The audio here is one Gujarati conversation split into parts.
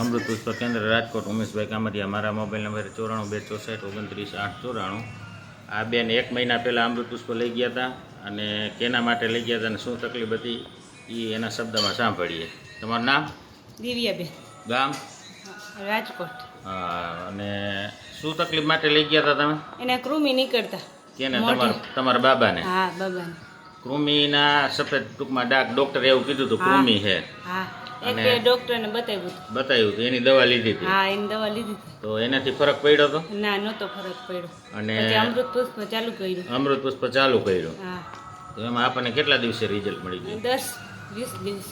અમૃત પુષ્પ કેન્દ્ર રાજકોટ ઉમેશભાઈ કામરિયા મારા મોબાઈલ નંબર ચોરાણું બે ચોસઠ ઓગણત્રીસ આઠ ચોરાણું. આ બેન એક મહિના પહેલાં અમૃત પુષ્પ લઈ ગયા હતા અને કેના માટે લઈ ગયા હતા અને શું તકલીફ હતી એ એના શબ્દમાં સાંભળીએ. તમારું નામ? દિવ્યાબેન. ગામ? રાજકોટ. હા, અને શું તકલીફ માટે લઈ ગયા હતા તમે? એને કૃમિ નીકળતા. કેને? તમારા તમારા બાબાને? હા બાબાને. કૃમિના સફેદ ટૂંકમાં ડાક ડૉક્ટરે એવું કીધું હતું કૃમિ છે હા. અને- ડોક્ટરને બતાવ્યું બતાવ્યું હતું એની દવા લીધી હતી? હા એની દવા લીધી તો એનાથી ફરક પડ્યો હતો ના નહોતો ફરક પડ્યો. અને અમૃત પુષ્પ ચાલુ કર્યું. અમૃત પુષ્પ ચાલુ કર્યું. હા. તો એમાં આપણને કેટલા દિવસે રિઝલ્ટ મળી ગયું? દસ વીસ દિવસ.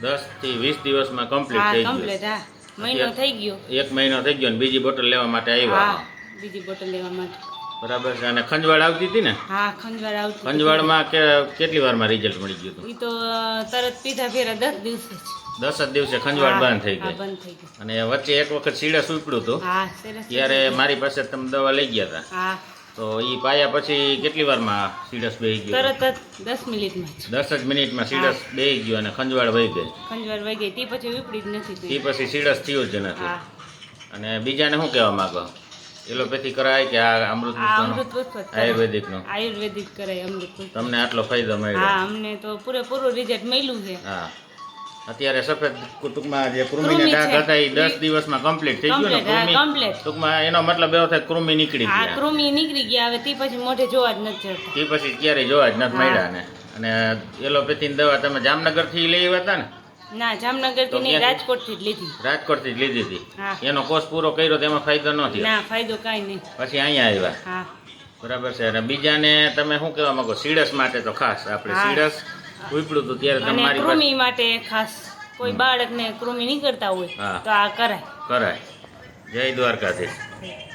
દસથી વીસ દિવસમાં કમ્પ્લીટ થઈ ગયું. કમ્પ્લીટ હા. મહિનો થઈ ગયો. એક મહિનો થઈ ગયો ને બીજી બોટલ લેવા માટે આવ્યા. બીજી બોટલ લેવા માટે. બરાબર છે. અને ખંજવાળ આવતી હતી ને? હા ખંજવાળ આવતું ખંજવાળમાં કે કેટલી વારમાં રિઝલ્ટ મળી ગયું હતું? એ તો તરત પીધા ફેરા દસ દિવસે દસ જ દિવસે ખંજવાળ બંધ થઈ ગઈ. અને વચ્ચે એક વખત સીડા ઉપડ્યું હતું. ત્યારે મારી પાસે તમે દવા લઈ ગયા હતા. તો એ પાયા પછી કેટલી વારમાં સીડસ બેહી ગયો તરત જ દસ મિનિટમાં જ. દસ જ મિનિટમાં સીડસ બેહી ગયો અને ખંજવાળ વહી ગઈ. ખંજવાળ વહી ગઈ. તે પછી ઉપડી જ નથી તે પછી સીડસ થયું જ નથી. અને બીજાને શું કહેવા માંગો? એલોપેથી કરાય કે આ અમૃત આયુર્વેદિક. આયુર્વેદિકનો? આયુર્વેદિક કરાય અમૃત તમને આટલો ફાયદો મળ્યો? હા અમને તો પૂરેપૂરું રિઝલ્ટ મળ્યું છે. હા. અત્યારે સફેદ ટૂંકમાં જે કૃમિના કૃમિ ડાઘ હતા એ દસ દિવસમાં કમ્પ્લીટ થઈ ગયું ને? કૃમિ ટૂંકમાં એનો મતલબ એવો થાય કૃમિ નીકળી ગયા. કૃમિ નીકળી ગયા હવે તે પછી મોઢે જોવા જ નથી તે પછી ક્યારેય જોવા જ નથી મળ્યા ને. અને એલોપેથીની દવા તમે જામનગરથી લઈ આવ્યા હતા ને? ના જામનગરથી નહીં રાજકોટથી જ લીધી. રાજકોટથી જ લીધી હતી? એનો કોર્સ પૂરો કર્યો તેમાં ફાયદો ન થયો? ના ફાયદો કઈ નહીં. પછી અહીંયા આવ્યા? હા. બરાબર છે. અને બીજાને તમે શું કહેવા માંગો? સીડસ માટે તો ખાસ આપણે. સીડસ ઉપડ્યું હતું ત્યારે તમારી કૃમિ માટે ખાસ કોઈ બાળકને કૃમિ નીકળતા હોય તો આ કરાય. કરાય. જય દ્વારકાધીશ.